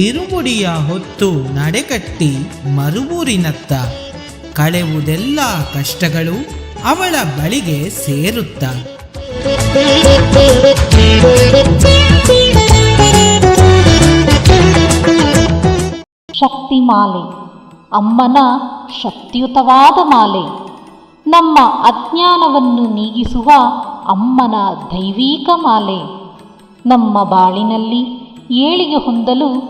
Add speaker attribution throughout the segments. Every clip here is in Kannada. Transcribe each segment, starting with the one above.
Speaker 1: ಇರುಮುಡಿಯ ಹೊತ್ತು ನಡೆಕಟ್ಟಿ ಮರುಬೂರಿನತ್ತ. ಕಳೆವುದೆಲ್ಲ ಕಷ್ಟಗಳು ಅವಳ ಬಳಿಗೆ ಸೇರುತ್ತ.
Speaker 2: ಶಕ್ತಿ ಮಾಲೆ ಅಮ್ಮನ ಶಕ್ತಿಯುತವಾದ ಮಾಲೆ. ನಮ್ಮ ಅಜ್ಞಾನವನ್ನು ನೀಗಿಸುವ ಅಮ್ಮನ ದೈವೀಕ ಮಾಲೆ. ನಮ್ಮ ಬಾಳಿನಲ್ಲಿ ಏಳಿಗೆ ಹೊಂದಲು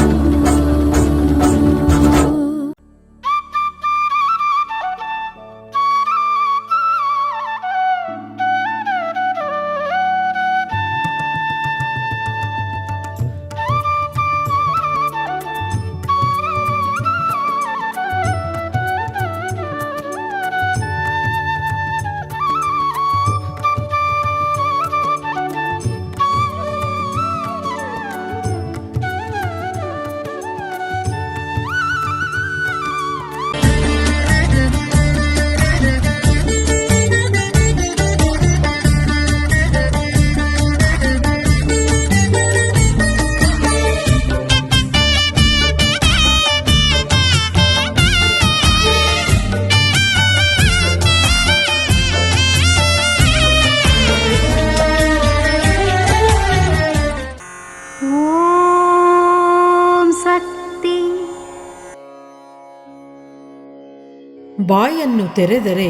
Speaker 3: ಬಾಯನ್ನು ತೆರೆದರೆ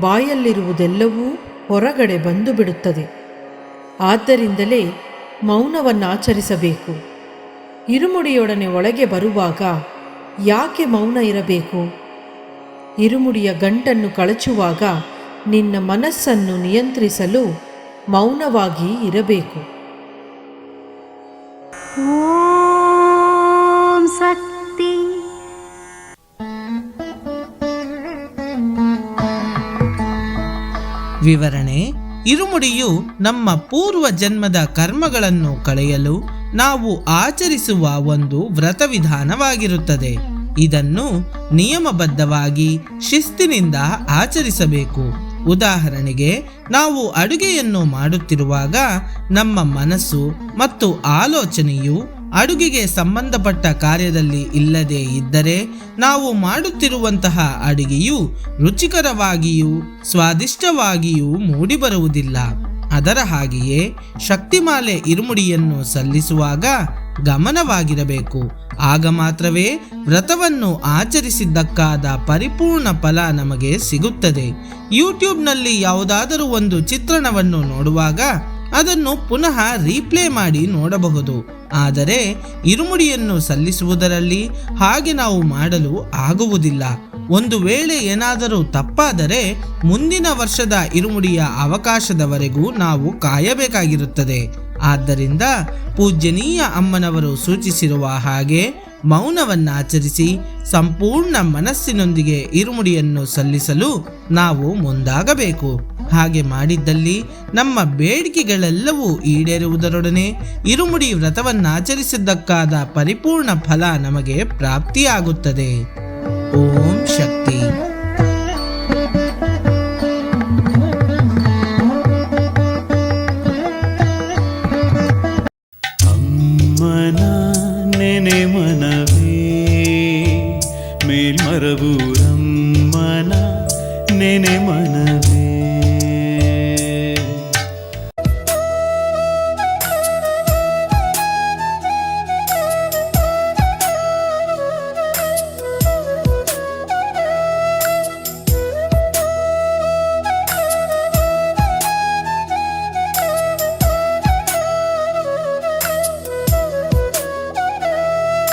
Speaker 3: ಬಾಯಲ್ಲಿರುವುದೆಲ್ಲವೂ ಹೊರಗಡೆ ಬಂದು ಬಿಡುತ್ತದೆ ಆದ್ದರಿಂದಲೇ ಮೌನವನ್ನಾಚರಿಸಬೇಕು. ಇರುಮುಡಿಯೊಡನೆ ಒಳಗೆ ಬರುವಾಗ ಯಾಕೆ ಮೌನ ಇರಬೇಕು? ಇರುಮುಡಿಯ ಗಂಟನ್ನು ಕಳಚುವಾಗ ನಿನ್ನ ಮನಸ್ಸನ್ನು ನಿಯಂತ್ರಿಸಲು ಮೌನವಾಗಿ ಇರಬೇಕು.
Speaker 1: ವಿವರಣೆ. ಇರುಮುಡಿಯು ನಮ್ಮ ಪೂರ್ವ ಜನ್ಮದ ಕರ್ಮಗಳನ್ನು ಕಳೆಯಲು ನಾವು ಆಚರಿಸುವ ಒಂದು ವ್ರತ ವಿಧಾನವಾಗಿರುತ್ತದೆ ಇದನ್ನು ನಿಯಮಬದ್ಧವಾಗಿ ಶಿಸ್ತಿನಿಂದ ಆಚರಿಸಬೇಕು. ಉದಾಹರಣೆಗೆ, ನಾವು ಅಡುಗೆಯನ್ನು ಮಾಡುತ್ತಿರುವಾಗ ನಮ್ಮ ಮನಸ್ಸು ಮತ್ತು ಆಲೋಚನೆಯು ಅಡುಗೆಗೆ ಸಂಬಂಧಪಟ್ಟ ಕಾರ್ಯದಲ್ಲಿ ಇಲ್ಲದೆ ಇದ್ದರೆ ನಾವು ಮಾಡುತ್ತಿರುವಂತಹ ಅಡುಗೆಯು ರುಚಿಕರವಾಗಿಯೂ ಸ್ವಾದಿಷ್ಟವಾಗಿಯೂ ಮೂಡಿಬರುವುದಿಲ್ಲ. ಅದರ ಹಾಗೆಯೇ ಶಕ್ತಿಮಾಲೆ ಇರುಮುಡಿಯನ್ನು ಸಲ್ಲಿಸುವಾಗ ಗಮನವಾಗಿರಬೇಕು. ಆಗ ಮಾತ್ರವೇ ವ್ರತವನ್ನು ಆಚರಿಸಿದ್ದಕ್ಕಾದ ಪರಿಪೂರ್ಣ ಫಲ ನಮಗೆ ಸಿಗುತ್ತದೆ. ಯೂಟ್ಯೂಬ್ನಲ್ಲಿ ಯಾವುದಾದರೂ ಒಂದು ಚಿತ್ರಣವನ್ನು ನೋಡುವಾಗ ಅದನ್ನು ಪುನಃ ರೀಪ್ಲೇ ಮಾಡಿ ನೋಡಬಹುದು. ಆದರೆ ಇರುಮುಡಿಯನ್ನು ಸಲ್ಲಿಸುವುದರಲ್ಲಿ ಹಾಗೆ ನಾವು ಮಾಡಲು ಆಗುವುದಿಲ್ಲ. ಒಂದು ವೇಳೆ ಏನಾದರೂ ತಪ್ಪಾದರೆ ಮುಂದಿನ ವರ್ಷದ ಇರುಮುಡಿಯ ಅವಕಾಶದವರೆಗೂ ನಾವು ಕಾಯಬೇಕಾಗಿರುತ್ತದೆ. ಆದ್ದರಿಂದ ಪೂಜ್ಯನೀಯ ಅಮ್ಮನವರು ಸೂಚಿಸಿರುವ ಹಾಗೆ ಮೌನವನ್ನಾಚರಿಸಿ ಸಂಪೂರ್ಣ ಮನಸ್ಸಿನೊಂದಿಗೆ ಇರುಮುಡಿಯನ್ನು ಸಲ್ಲಿಸಲು ನಾವು ಮುಂದಾಗಬೇಕು. ಹಾಗೆ ಮಾಡಿದ್ದಲ್ಲಿ ನಮ್ಮ ಬೇಡಿಕೆಗಳೆಲ್ಲವೂ ಈಡೇರುವುದರೊಡನೆ ಇರುಮುಡಿ ವ್ರತವನ್ನಾಚರಿಸಿದ್ದಕ್ಕಾದ ಪರಿಪೂರ್ಣ ಫಲ ನಮಗೆ ಪ್ರಾಪ್ತಿಯಾಗುತ್ತದೆ. ಓಂ ಶಕ್ತಿ.
Speaker 4: ಮನವೇ ಮೇಲ್ಮರಬೂರಮ್ಮನ ನೆನೆ ಮನ